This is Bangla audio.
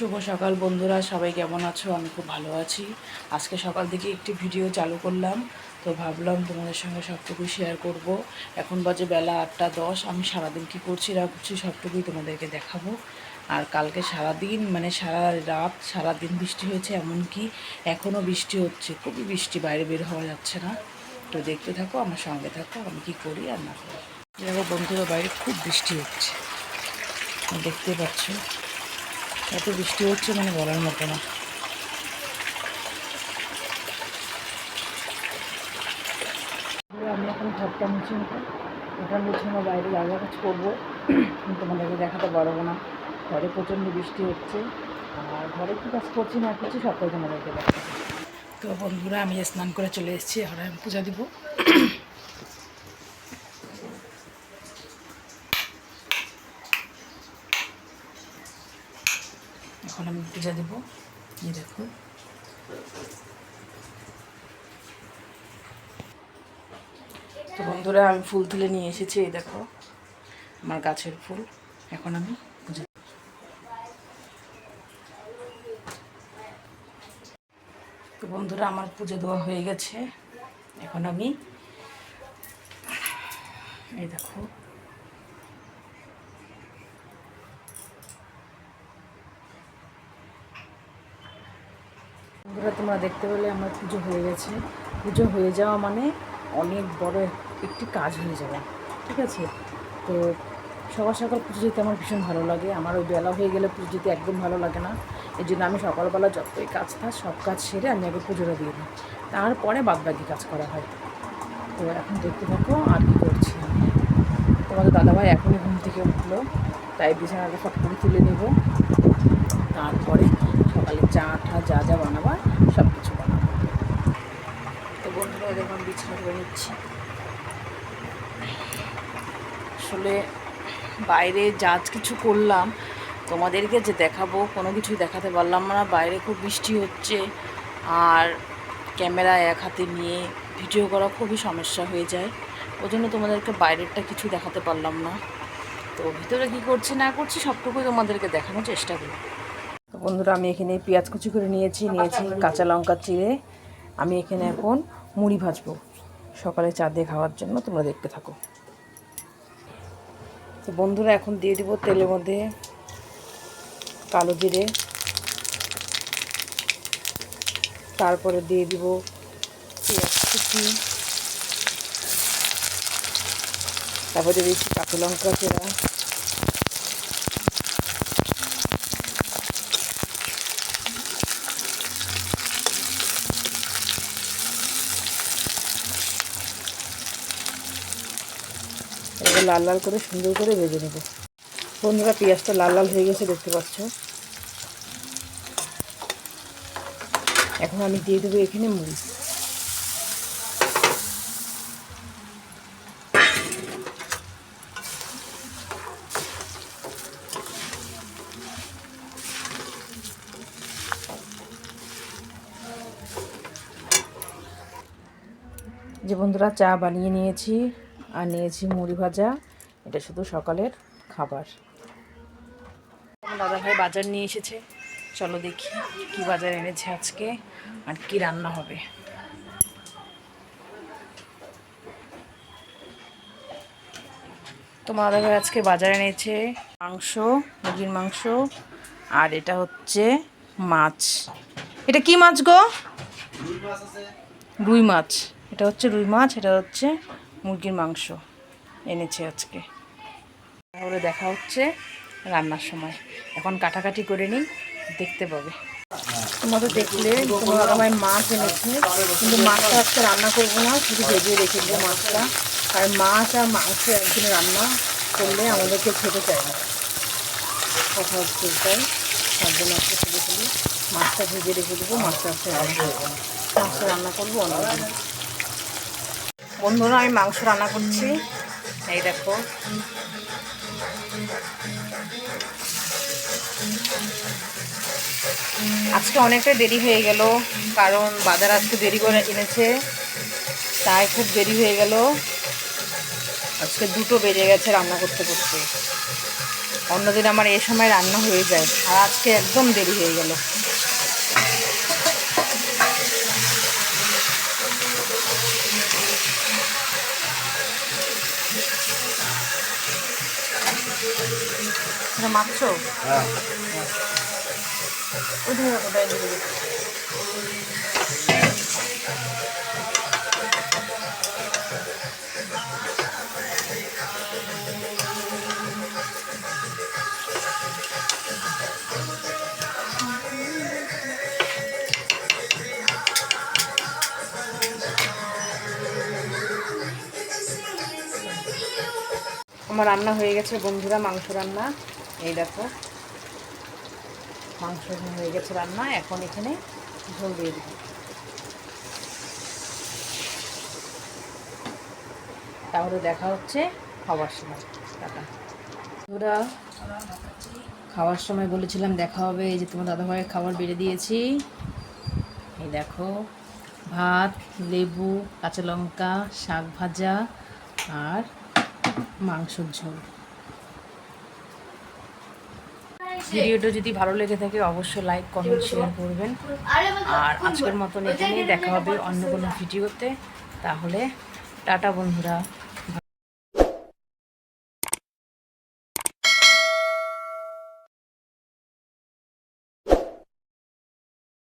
শুভ সকাল বন্ধুরা, সবাই কেমন আছো? আমি খুব ভালো আছি। আজকে সকাল থেকে একটি ভিডিও চালু করলাম, তো ভাবলাম তোমাদের সঙ্গে সবটুকু শেয়ার করব। এখন বাজে বেলা আটটা দশ, আমি সারাদিন কী করছি না করছি সবটুকুই তোমাদেরকে দেখাবো। আর কালকে সারাদিন মানে সারা রাত, সারাদিন বৃষ্টি হয়েছে, এমনকি এখনও বৃষ্টি হচ্ছে, খুবই বৃষ্টি, বাইরে বের হওয়া যাচ্ছে না। তো দেখতে থাকো, আমার সঙ্গে থাকো, আমি কি করি আর না করি। দেখো বন্ধুরা, বাইরে খুব বৃষ্টি হচ্ছে। দেখতে পাচ্ছ? এত বৃষ্টি হচ্ছে মানে বলার মতো না। আমি এখন ঘরটা মুছে নেব। ওটা মুছে নেব বাইরে যা যা কাজ করব। তোমাদেরকে দেখাতে পারব না। ঘরে প্রচণ্ড বৃষ্টি হচ্ছে। আর ঘরে কী কাজ করছি না করছি সবটাই তোমাদেরকে দেখাবো। তো বন্ধুরা, আমি স্নান করে চলে এসেছি। এখন আমি পূজা দিব। পূজা দেবো। এই দেখো তো বন্ধুরা, আমি ফুল তুলে নিয়ে এসেছি, এই দেখো, আমার গাছের ফুল। এখন আমি পুজো তো বন্ধুরা, আমার পুজো দেওয়া হয়ে গেছে। এখন আমি এই দেখো বন্ধুরা, তোমরা দেখতে পেলে আমার পুজো হয়ে গেছে। পুজো হয়ে যাওয়া মানে অনেক বড় একটি কাজ হয়ে যাবে ঠিক আছে? তো সকাল সকাল পুজো যেতে আমার ভীষণ ভালো লাগে। আমার ওই বেলা হয়ে গেলে পুজো যেতে একদম ভালো লাগে না। এই জন্য আমি সকালবেলা যতই কাজ থাক, সব কাজ সেরে আমি আগে পুজোটা দিয়ে দিই। তারপরে বাদবাকি কাজ করা হয়। তো এখন দেখতে থাকো আর কী করছি আমি। তোমাদের দাদাভাই এখনই ঘুম থেকে উঠল, তাই বিছানাটা সব করে তুলে নেব। তারপরে সকালে চা টা যা যা বানাবার সব কিছু তো বন্ধুরা দেখুন বিছানা করে নিচ্ছি। আসলে বাইরে যা কিছু করলাম, তোমাদেরকে যে দেখাবো, কোনো কিছুই দেখাতে পারলাম না। বাইরে খুব বৃষ্টি হচ্ছে, আর ক্যামেরা এক হাতে নিয়ে ভিডিও করা খুবই সমস্যা হয়ে যায়। ওই জন্য তোমাদেরকে বাইরেরটা কিছু দেখাতে পারলাম না। তো ভিতরে কী করছি, না করছি, সবটুকুই তোমাদেরকে দেখানোর চেষ্টা করি তো বন্ধুরা, আমি এখানে পেঁয়াজ কুচি করে নিয়েছি নিয়েছি কাঁচা লঙ্কা, চিড়ে। আমি এখানে এখন মুড়ি ভাজবো। সকালে চা দিয়ে খাওয়ার জন্য তোমরা দেখতে থাকো। তো বন্ধুরা, এখন দিয়ে দিব তেলের মধ্যে কালো জিরে। তারপরে দিয়ে দিব পেঁয়াজ কুচি। তারপরে দিয়ে দিচ্ছি কাঁচা লঙ্কা, চেরা। লাল লাল করে সুন্দর করে ভেজে নেব। বন্ধুরা, পেঁয়াজটা লাল লাল হয়ে গেছে, দেখতে পাচ্ছ? এখন আমি দিয়ে দেবো এখানে মুড়ি। যে বন্ধুরা, চা বানিয়ে নিয়েছি। আর নিয়েছি মুড়ি ভাজা। এটা শুধু সকালের খাবার। দাদা ভাই বাজার নিয়ে এসেছে। চলো দেখি কি বাজার এনেছে আজকে আর কি রান্না হবে। তোমার দাদা ভাই আজকে বাজার এনেছে মাংস মুরগির মাংস আর এটা হচ্ছে মাছ। এটা কি মাছ গো? রুই মাছ। এটা হচ্ছে রুই মাছ এটা হচ্ছে মুরগির মাংস এনেছে আজকে। তাহলে দেখা হচ্ছে রান্নার সময়। এখন কাটাকাটি করে নিই, দেখতে পাবে। তোমাদের দেখলে, তোমার আমার মাছ এনেছে, কিন্তু মাছটা আজকে রান্না করব না, শুধু ভেজে রেখে দেবো মাছটা। আর মাছ আর মাংস একদিন রান্না করলে আমাদেরকে খেতে চায় না। কথা হচ্ছে এটাই। তার জন্য আজকে ফেলি মাছটা ভেজে রেখে দেবো, মাছটা আজকে রান্না করব। মাছটা রান্না করব অনেকদিন বন্ধুরা, আমি মাংস রান্না করছি। এই দেখো। আজকে অনেকটা দেরি হয়ে গেল, কারণ বাজার আজকে দেরি করে এনেছে, তাই খুব দেরি হয়ে গেল। আজকে দুটো বেজে গেছে রান্না করতে করতে। অন্যদিন আমার এ সময় রান্না হয়ে যায়, আর আজকে একদম দেরি হয়ে গেল। মাছ হ্যাঁ। আমার রান্না হয়ে গেছে বন্ধুরা মাংস রান্না। এই দেখো। মাংস হয়ে গেছে রান্না, এখন এখানে ঝোল দিয়ে দিব। তাহলে দেখা হচ্ছে খাওয়ার সময়। টাটা। ওরা খাওয়ার সময় বলেছিলাম দেখা হবে, এই যে তোমার দাদাভাইয়ের খাবার বেড়ে দিয়েছি। এই দেখো, ভাত, লেবু, কাঁচা লঙ্কা, শাক ভাজা আর মাংসর ঝোল। ভিডিওটা যদি ভালো লেগে থাকে, অবশ্যই লাইক কমেন্ট শেয়ার করবেন। আর আজকের মতন এখানেই দেখা হবে অন্য কোনো ভিডিওতে। তাহলে টাটা বন্ধুরা।